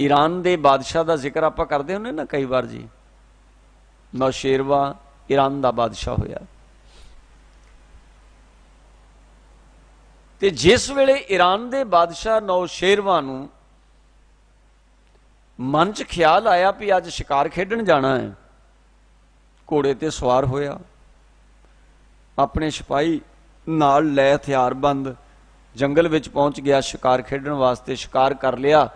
Iran ਦੇ ਬਾਦਸ਼ਾਹ ਦਾ ਜ਼ਿਕਰ ਆਪਾਂ ਕਰਦੇ ਹੁੰਨੇ ਨਾ ਕਈ ਵਾਰ ਜੀ। ਨੌਸ਼ੇਰਵਾ ਈਰਾਨ ਦਾ ਬਾਦਸ਼ਾਹ ਹੋਇਆ। ਤੇ ਜਿਸ ਵੇਲੇ ਈਰਾਨ ਦੇ ਬਾਦਸ਼ਾਹ ਨੌਸ਼ੇਰਵਾ ਨੂੰ ਮਨ 'ਚ ਖਿਆਲ ਆਇਆ ਵੀ ਅੱਜ ਸ਼ਿਕਾਰ ਖੇਡਣ ਜਾਣਾ ਹੈ, ਘੋੜੇ ਤੇ ਸਵਾਰ ਹੋਇਆ। ਆਪਣੇ ਸਿਪਾਹੀ ਨਾਲ ਲੈ ਹਥਿਆਰਬੰਦ ਜੰਗਲ ਵਿੱਚ ਪਹੁੰਚ ਗਿਆ, ਸ਼ਿਕਾਰ ਖੇਡਣ ਵਾਸਤੇ ਸ਼ਿਕਾਰ ਕਰ ਲਿਆ।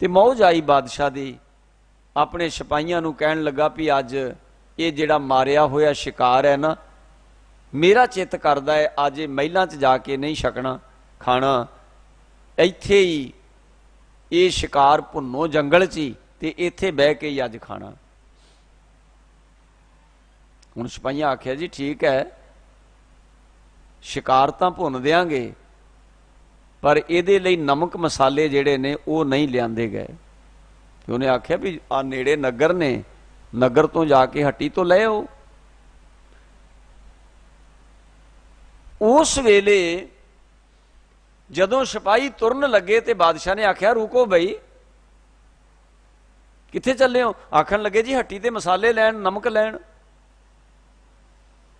ਤੇ ਮੌਜ ਆਈ ਬਾਦਸ਼ਾਹ ਦੀ। ਆਪਣੇ ਸਿਪਾਹੀਆਂ ਨੂੰ ਕਹਿਣ ਲੱਗਾ ਵੀ ਅੱਜ ਇਹ ਜਿਹੜਾ ਮਾਰਿਆ ਹੋਇਆ ਸ਼ਿਕਾਰ ਹੈ ਨਾ, ਮੇਰਾ ਚਿੱਤ ਕਰਦਾ ਹੈ, ਅੱਜ ਇਹ ਮਹਿਲਾਂ 'ਚ ਜਾ ਕੇ ਨਹੀਂ ਛਕਣਾ, ਖਾਣਾ। ਇੱਥੇ ਹੀ ਇਹ ਸ਼ਿਕਾਰ ਭੁੰਨੋ ਜੰਗਲ 'ਚ ਹੀ ਤੇ ਇੱਥੇ ਬਹਿ ਕੇ ਹੀ ਅੱਜ ਖਾਣਾ। ਹੁਣ ਸਿਪਾਹੀਆਂ ਆਖਿਆ, ਜੀ ਠੀਕ ਹੈ, ਸ਼ਿਕਾਰ ਤਾਂ ਭੁੰਨ ਦਿਆਂਗੇ ਪਰ ਇਹਦੇ ਲਈ ਨਮਕ ਮਸਾਲੇ ਜਿਹੜੇ ਨੇ ਉਹ ਨਹੀਂ ਲਿਆਂਦੇ ਗਏ। ਤੇ ਉਹਨੇ ਆਖਿਆ ਵੀ ਆ ਨੇੜੇ ਨਗਰ ਨੇ, ਨਗਰ ਤੋਂ ਜਾ ਕੇ ਹੱਟੀ ਤੋਂ ਲੈ ਆਓ। ਉਸ ਵੇਲੇ ਜਦੋਂ ਸਿਪਾਹੀ ਤੁਰਨ ਲੱਗੇ ਤੇ ਬਾਦਸ਼ਾਹ ਨੇ ਆਖਿਆ, ਰੁਕੋ ਬਈ। ਕਿੱਥੇ ਚੱਲੇ ਹੋ? ਆਖਣ ਲੱਗੇ, ਜੀ ਹੱਟੀ ਤੇ ਮਸਾਲੇ ਲੈਣ, ਨਮਕ ਲੈਣ।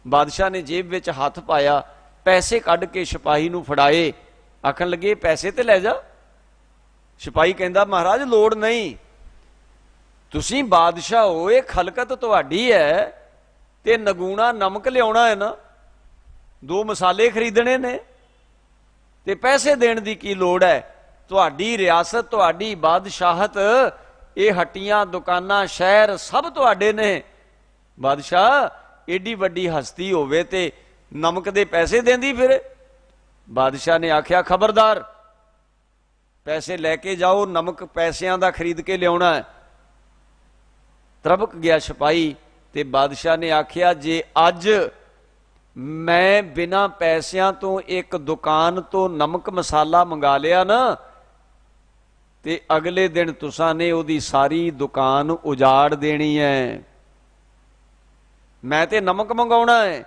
ਬਾਦਸ਼ਾਹ ਨੇ ਜੇਬ ਵਿੱਚ ਹੱਥ ਪਾਇਆ, ਪੈਸੇ ਕੱਢ ਕੇ ਸਿਪਾਹੀ ਨੂੰ ਫੜਾਏ। ਆਖਣ ਲੱਗੇ, ਪੈਸੇ ਤੇ ਲੈ ਜਾ। ਸਿਪਾਹੀ ਕਹਿੰਦਾ, ਮਹਾਰਾਜ, ਲੋੜ ਨਹੀਂ। ਤੁਸੀਂ ਬਾਦਸ਼ਾਹ ਹੋ, ਇਹ ਖਲਕਤ ਤੁਹਾਡੀ ਹੈ ਤੇ ਨਗੂਣਾ ਨਮਕ ਲਿਆਉਣਾ ਹੈ ਨਾ। ਦੋ ਮਸਾਲੇ ਖਰੀਦਣੇ ਨੇ ਤੇ ਪੈਸੇ ਦੇਣ ਦੀ ਕੀ ਲੋੜ ਹੈ? ਤੁਹਾਡੀ ਰਿਆਸਤ, ਤੁਹਾਡੀ ਬਾਦਸ਼ਾਹਤ, ਇਹ ਹੱਟੀਆਂ, ਦੁਕਾਨਾਂ, ਸ਼ਹਿਰ ਸਭ ਤੁਹਾਡੇ ਨੇ। ਬਾਦਸ਼ਾਹ, ਏਡੀ ਵੱਡੀ ਹਸਤੀ ਹੋਵੇ ਤੇ ਨਮਕ ਦੇ ਪੈਸੇ ਦਿੰਦੀ ਫਿਰੇ। ਬਾਦਸ਼ਾਹ ਨੇ ਆਖਿਆ, ਖਬਰਦਾਰ, ਪੈਸੇ ਲੈ ਕੇ ਜਾਓ, ਨਮਕ ਪੈਸਿਆਂ ਦਾ ਖਰੀਦ ਕੇ ਲਿਆਉਣਾ ਹੈ। ਤਰਬਕ ਗਿਆ ਸਿਪਾਹੀ ਤੇ ਬਾਦਸ਼ਾਹ ਨੇ ਆਖਿਆ, ਜੇ ਅੱਜ ਮੈਂ ਬਿਨਾ ਪੈਸਿਆਂ ਤੋਂ ਇੱਕ ਦੁਕਾਨ ਤੋਂ ਨਮਕ ਮਸਾਲਾ ਮੰਗਾ ਲਿਆ ਨਾ, ਤੇ ਅਗਲੇ ਦਿਨ ਤੁਸਾਂ ਨੇ ਉਹਦੀ ਸਾਰੀ ਦੁਕਾਨ ਉਜਾੜ ਦੇਣੀ ਹੈ। ਮੈਂ ਤੇ ਨਮਕ ਮੰਗਾਉਣਾ ਹੈ।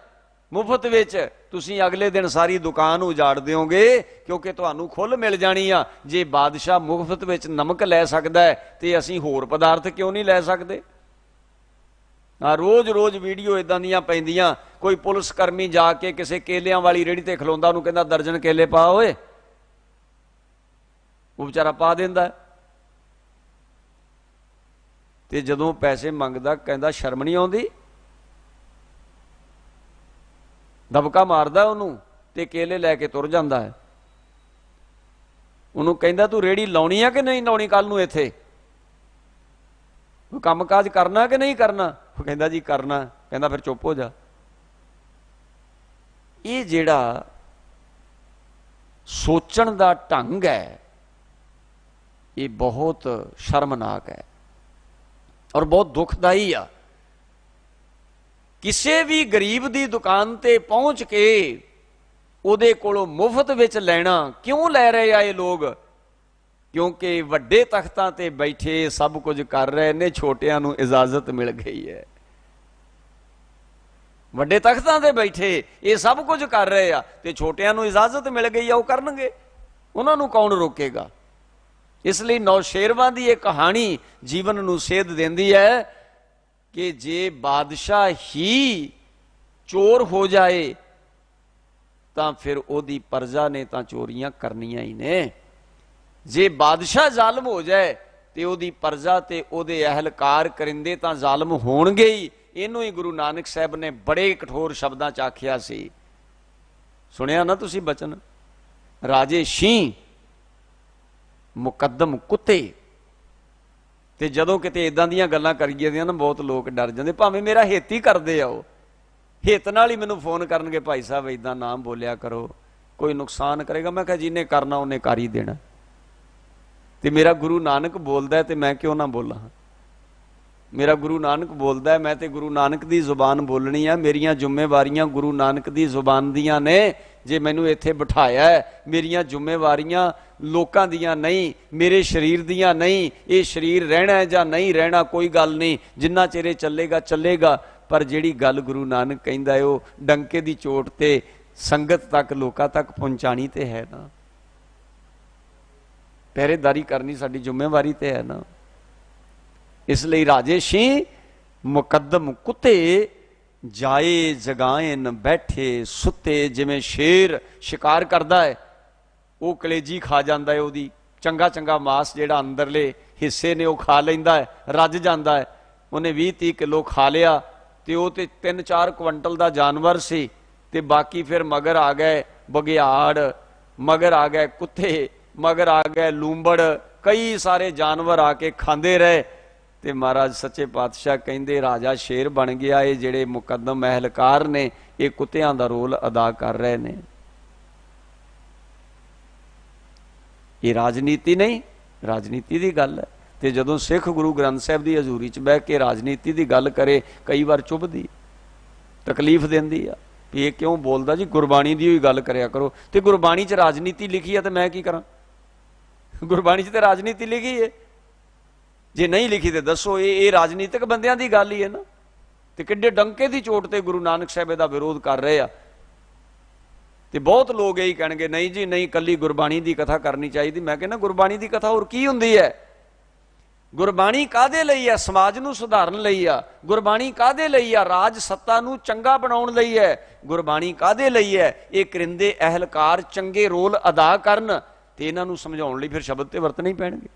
ਮੁਫਤ ਵਿੱਚ ਤੁਸੀਂ ਅਗਲੇ ਦਿਨ ਸਾਰੀ ਦੁਕਾਨ ਉਜਾੜ ਦਿਓਗੇ, ਕਿਉਂਕਿ ਤੁਹਾਨੂੰ ਖੁੱਲ ਮਿਲ ਜਾਣੀ ਆ। ਜੇ ਬਾਦਸ਼ਾਹ ਮੁਫਤ ਵਿੱਚ ਨਮਕ ਲੈ ਸਕਦਾ ਹੈ, ਤੇ ਅਸੀਂ ਹੋਰ ਪਦਾਰਥ ਕਿਉਂ ਨਹੀਂ ਲੈ ਸਕਦੇ? ਆ, ਰੋਜ਼-ਰੋਜ਼ ਵੀਡੀਓ ਇਦਾਂ ਦੀਆਂ ਪੈਂਦੀਆਂ। ਕੋਈ ਪੁਲਿਸ ਕਰਮੀ ਜਾ ਕੇ ਕਿਸੇ ਕੇਲਿਆਂ ਵਾਲੀ ਰੇੜੀ ਤੇ ਖਲੋਂਦਾ, ਉਹਨੂੰ ਕਹਿੰਦਾ, ਦਰਜਨ ਕੇਲੇ ਪਾ ਓਏ। ਉਹ ਵਿਚਾਰਾ ਪਾ ਦਿੰਦਾ। ਤੇ ਜਦੋਂ ਪੈਸੇ ਮੰਗਦਾ, ਕਹਿੰਦਾ, ਸ਼ਰਮ ਨਹੀਂ ਆਉਂਦੀ? ਦਬਕਾ ਮਾਰਦਾ ਉਹਨੂੰ ਤੇ ਕੇਲੇ ਲੈ ਕੇ ਤੁਰ ਜਾਂਦਾ ਹੈ। ਉਹਨੂੰ ਕਹਿੰਦਾ, ਤੂੰ ਰੇੜੀ ਲਾਉਣੀ ਆ ਕਿ ਨਹੀਂ ਲਾਉਣੀ ਕੱਲ ਨੂੰ ਇੱਥੇ? ਕੋਈ ਕੰਮਕਾਜ ਕਰਨਾ ਕਿ ਨਹੀਂ ਕਰਨਾ? ਉਹ ਕਹਿੰਦਾ, ਜੀ, ਕਰਨਾ। ਕਹਿੰਦਾ, ਫਿਰ ਚੁੱਪ ਹੋ ਜਾ। ਇਹ ਜਿਹੜਾ ਸੋਚਣ ਦਾ ਢੰਗ ਹੈ, ਇਹ ਬਹੁਤ ਸ਼ਰਮਨਾਕ ਹੈ ਔਰ ਬਹੁਤ ਦੁਖਦਾਈ ਆ। ਕਿਸੇ ਵੀ ਗਰੀਬ ਦੀ ਦੁਕਾਨ ਤੇ ਪਹੁੰਚ ਕੇ ਉਹਦੇ ਕੋਲੋਂ ਮੁਫਤ ਵਿੱਚ ਲੈਣਾ ਕਿਉਂ ਲੈ ਰਹੇ ਆ ਇਹ ਲੋਕ? ਕਿਉਂਕਿ ਵੱਡੇ ਤਖਤਾਂ ਤੇ ਬੈਠੇ ਸਭ ਕੁਝ ਕਰ ਰਹੇ ਨੇ, ਛੋਟਿਆਂ ਨੂੰ ਇਜਾਜ਼ਤ ਮਿਲ ਗਈ ਹੈ। ਵੱਡੇ ਤਖਤਾਂ ਤੇ ਬੈਠੇ, ਇਹ ਸਭ ਕੁਝ ਕਰ ਰਹੇ ਆ ਤੇ ਛੋਟਿਆਂ ਨੂੰ ਇਜਾਜ਼ਤ ਮਿਲ ਗਈ ਆ, ਉਹ ਕਰਨਗੇ। ਉਹਨਾਂ ਨੂੰ ਕੌਣ ਰੋਕੇਗਾ? ਇਸ ਲਈ ਨੌਸ਼ੇਰਵਾਂ ਦੀ ਇਹ ਕਹਾਣੀ ਜੀਵਨ ਨੂੰ ਸੇਧ ਦਿੰਦੀ ਹੈ ਕਿ ਜੇ ਬਾਦਸ਼ਾਹ ਹੀ ਚੋਰ ਹੋ ਜਾਏ, ਤਾਂ ਫਿਰ ਉਹਦੀ ਪਰਜਾ ਨੇ ਤਾਂ ਚੋਰੀਆਂ ਕਰਨੀਆਂ ਹੀ ਨੇ। ਜੇ ਬਾਦਸ਼ਾਹ ਜ਼ਾਲਮ ਹੋ ਜਾਏ ਤੇ ਉਹਦੀ ਪਰਜਾ ਤੇ ਉਹਦੇ ਅਹਲਕਾਰ ਕਰਿੰਦੇ ਤਾਂ ਜ਼ਾਲਮ ਹੋਣਗੇ ਹੀ। ਇਹਨੂੰ ਹੀ ਗੁਰੂ ਨਾਨਕ ਸਾਹਿਬ ਨੇ ਬੜੇ ਕਠੋਰ ਸ਼ਬਦਾਂ ਚ ਆਖਿਆ ਸੀ। ਸੁਣਿਆ ਨਾ ਤੁਸੀਂ ਬਚਨ? ਰਾਜੇ ਸ਼ੀ ਮੁਕੱਦਮ ਕੁੱਤੇ। ਤੇ ਜਦੋਂ ਕਿਤੇ ਇਦਾਂ ਦੀਆਂ ਗੱਲਾਂ ਕਰੀਏ ਦੀਆਂ ਨਾ, ਬਹੁਤ ਲੋਕ ਡਰ ਜਾਂਦੇ। ਭਾਵੇਂ ਮੇਰਾ ਹਿੱਤ ਹੀ ਕਰਦੇ ਆ ਉਹ। ਹਿੱਤ ਨਾਲ ਹੀ ਮੈਨੂੰ ਫੋਨ ਕਰਨਗੇ, ਭਾਈ ਸਾਹਿਬ ਇਦਾਂ ਨਾਮ ਬੋਲਿਆ ਕਰੋ। ਕੋਈ ਨੁਕਸਾਨ ਕਰੇਗਾ? ਮੈਂ ਕਿਹਾ, ਜਿਹਨੇ ਕਰਨਾ, ਉਹਨੇ ਕਰ ਹੀ ਦੇਣਾ। ਤੇ ਮੇਰਾ ਗੁਰੂ ਨਾਨਕ ਬੋਲਦਾ ਤੇ ਮੈਂ ਕਿਉਂ ਨਾ ਬੋਲਾਂ? ਮੇਰਾ ਗੁਰੂ ਨਾਨਕ ਬੋਲਦਾ ਮੈਂ ਤੇ ਗੁਰੂ ਨਾਨਕ ਦੀ ਜ਼ੁਬਾਨ ਬੋਲਣੀ ਆ। ਮੇਰੀਆਂ ਜ਼ਿੰਮੇਵਾਰੀਆਂ ਗੁਰੂ ਨਾਨਕ ਦੀ ਜ਼ੁਬਾਨ ਦੀਆਂ ਨੇ। ਜੇ ਮੈਨੂੰ ਇੱਥੇ ਬਿਠਾਇਆ ਹੈ, ਮੇਰੀਆਂ ਜ਼ਿੰਮੇਵਾਰੀਆਂ ਲੋਕਾਂ ਦੀਆਂ ਨਹੀਂ, ਮੇਰੇ ਸਰੀਰ ਦੀਆਂ ਨਹੀਂ, ਇਹ ਸਰੀਰ ਰਹਿਣਾ ਹੈ ਜਾਂ ਨਹੀਂ ਰਹਿਣਾ ਕੋਈ ਗੱਲ ਨਹੀਂ, ਜਿੰਨਾ ਚਿਰੇ ਚੱਲੇਗਾ ਚੱਲੇਗਾ। ਪਰ ਜਿਹੜੀ ਗੱਲ ਗੁਰੂ ਨਾਨਕ ਕਹਿੰਦਾ ਹੈ, ਉਹ ਡੰਕੇ ਦੀ ਚੋਟ ਤੇ ਸੰਗਤ ਤੱਕ, ਲੋਕਾਂ ਤੱਕ ਪਹੁੰਚਾਣੀ ਤੇ ਹੈ ਨਾ। ਪਹਿਰੇਦਾਰੀ ਕਰਨੀ ਸਾਡੀ ਜ਼ਿੰਮੇਵਾਰੀ ਤੇ ਹੈ ਨਾ। ਇਸ ਲਈ ਰਾਜੇ ਸ਼ੀ, ਮੁਕੱਦਮ ਕੁੱਤੇ, ਜਾਏ ਜਗਾਇਨ ਬੈਠੇ ਸੁੱਤੇ, ਜਿਵੇਂ ਸ਼ੇਰ ਸ਼ਿਕਾਰ ਕਰਦਾ ਹੈ। ਉਹ ਕਲੇਜੀ ਖਾ ਜਾਂਦਾ ਹੈ ਉਹਦੀ। ਚੰਗਾ ਚੰਗਾ ਮਾਸ ਜਿਹੜਾ ਅੰਦਰਲੇ ਹਿੱਸੇ ਨੇ, ਉਹ ਖਾ ਲੈਂਦਾ ਹੈ, ਰੱਜ ਜਾਂਦਾ ਹੈ। ਉਹਨੇ 20 30 ਕਿਲੋ ਖਾ ਲਿਆ ਤੇ ਉਹ ਤੇ 3-4 ਕੁਇੰਟਲ ਦਾ ਜਾਨਵਰ ਸੀ ਤੇ ਬਾਕੀ ਫਿਰ ਮਗਰ ਆ ਗਏ ਬਗਿਆੜ ਮਗਰ ਆ ਗਏ ਕੁੱਤੇ ਮਗਰ ਆ ਗਏ ਲੂੰਬੜ, ਕਈ ਸਾਰੇ ਜਾਨਵਰ ਆ ਕੇ ਖਾਂਦੇ ਰਹੇ ਤੇ ਮਹਾਰਾਜ ਸੱਚੇ ਪਾਤਸ਼ਾਹ ਕਹਿੰਦੇ, ਰਾਜਾ ਸ਼ੇਰ ਬਣ ਗਿਆ ਇਹ ਜਿਹੜੇ ਮੁਕੱਦਮ ਮਹਿਲਕਾਰ ਨੇ, ਇਹ ਕੁੱਤਿਆਂ ਦਾ ਰੋਲ ਅਦਾ ਕਰ ਰਹੇ ਨੇ। ਇਹ ਰਾਜਨੀਤੀ ਨਹੀਂ, ਰਾਜਨੀਤੀ ਦੀ ਗੱਲ ਹੈ। ਤੇ ਜਦੋਂ ਸਿੱਖ ਗੁਰੂ ਗ੍ਰੰਥ ਸਾਹਿਬ ਦੀ ਹਜ਼ੂਰੀ 'ਚ ਬਹਿ ਕੇ ਰਾਜਨੀਤੀ ਦੀ ਗੱਲ ਕਰੇ, ਕਈ ਵਾਰ ਚੁੱਭਦੀ ਤਕਲੀਫ ਦਿੰਦੀ ਆ ਵੀ ਇਹ ਕਿਉਂ ਬੋਲਦਾ ਜੀ? ਗੁਰਬਾਣੀ ਦੀ ਹੀ ਗੱਲ ਕਰਿਆ ਕਰੋ। ਤੇ ਗੁਰਬਾਣੀ 'ਚ ਰਾਜਨੀਤੀ ਲਿਖੀ ਆ ਤੇ ਮੈਂ ਕੀ ਕਰਾਂ? ਗੁਰਬਾਣੀ 'ਚ ਤੇ ਰਾਜਨੀਤੀ ਲਿਖੀ ਹੈ ਜੇ ਨਹੀਂ ਲਿਖੀ ਤੇ ਦੱਸੋ, ਇਹ ਇਹ ਰਾਜਨੀਤਿਕ ਬੰਦਿਆਂ ਦੀ ਗੱਲ ਹੀ ਹੈ ਨਾ। ਤੇ ਕਿੱਡੇ ਡੰਕੇ ਦੀ ਚੋਟ ਤੇ ਗੁਰੂ ਨਾਨਕ ਸਾਹਿਬ ਇਹਦਾ ਵਿਰੋਧ ਕਰ ਰਹੇ ਆ। ਤੇ ਬਹੁਤ ਲੋਕ ਇਹੀ ਕਹਿਣਗੇ, ਨਹੀਂ ਜੀ, ਨਹੀਂ, ਕੱਲੀ ਗੁਰਬਾਣੀ ਦੀ ਕਥਾ ਕਰਨੀ ਚਾਹੀਦੀ। ਮੈਂ ਕਹਿੰਦਾ, ਗੁਰਬਾਣੀ ਦੀ ਕਥਾ ਹੋਰ ਕੀ ਹੁੰਦੀ ਹੈ? ਗੁਰਬਾਣੀ ਕਾਦੇ ਲਈ ਆ ਸਮਾਜ ਨੂੰ ਸੁਧਾਰਨ ਲਈ ਆ। ਗੁਰਬਾਣੀ ਕਾਦੇ ਲਈ ਆ? ਰਾਜ ਸੱਤਾ ਨੂੰ ਚੰਗਾ ਬਣਾਉਣ ਲਈ ਹੈ। ਗੁਰਬਾਣੀ ਕਾਦੇ ਲਈ ਹੈ? ਇਹ ਕਰਿੰਦੇ ਅਹਲਕਾਰ ਚੰਗੇ ਰੋਲ ਅਦਾ ਕਰਨ ਤੇ ਇਹਨਾਂ ਨੂੰ ਸਮਝਾਉਣ ਲਈ ਫਿਰ ਸ਼ਬਦ ਤੇ ਵਰਤਣੇ ਹੀ ਪੈਣਗੇ।